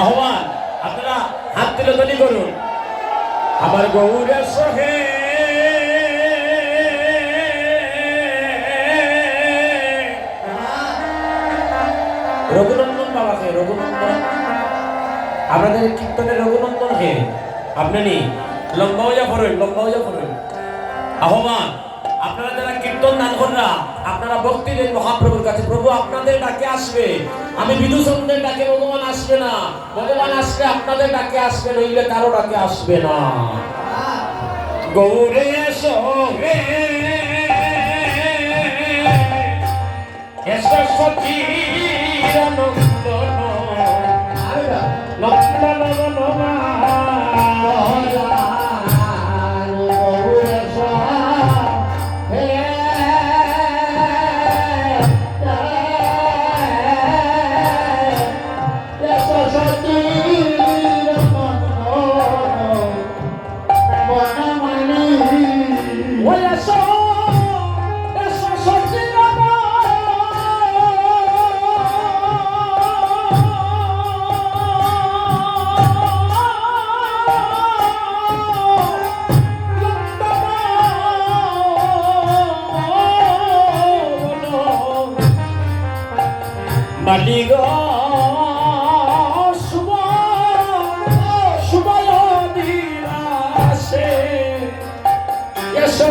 আহ্বান, আপনারা হাত তুলে করুন। আমার গৌরে সহে। রঘুনন্দন বাবাকে, রঘুনন্দন। আপনাদের কীর্তনের রঘুনন্দন হে আপনি নি লম্বাও যা করেন লম্বাও যা করেন আহ্বান আপনারা যারা কীর্তন দান করা আপনারা ভক্তি দেন মহাপ্রভুর কাছে। প্রভু আপনাদের ডাকে আসবে। আমি বিদুচন্দ্রের ডাকে ভগবান আসবে না। ভগবান আসবে আপনাদের ডাকে আসবে নইলে কারও ডাকে আসবে না। গৌরে সবে সচির নন্দন নন্দন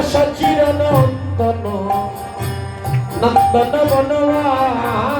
সচির নন্দন নন্দন বনমালী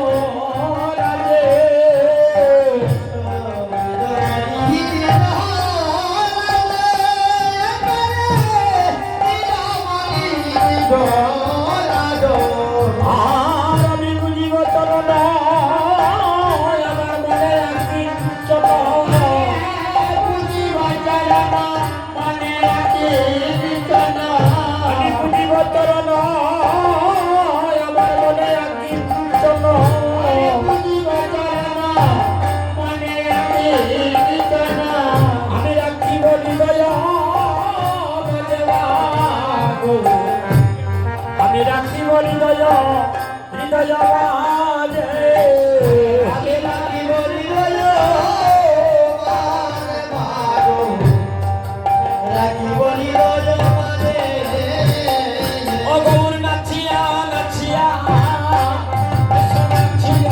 আমি রাখিব হৃদয় হৃদয় বাজে। ও গৌর নাচিয়া নাচিয়া এসো নাচিয়া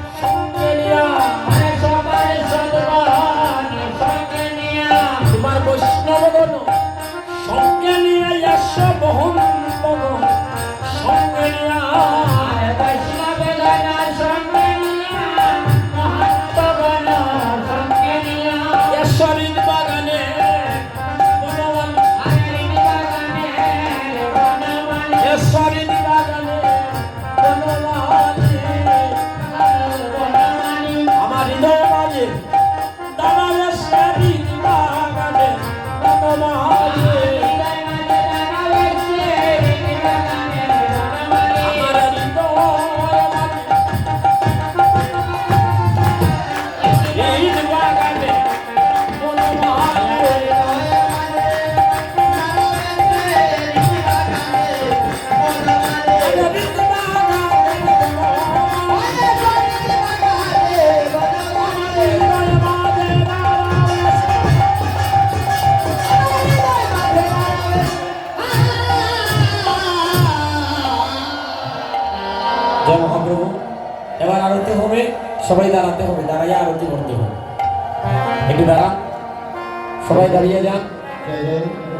হৃদয় দাঁড়াবো এবার আরতি হবে, সবাই দাঁড়াতে হবে, দাঁড়াইয়া আরতি করতে হবে। একটু দাঁড়া। সবাই দাঁড়িয়ে যান। জয় জয়।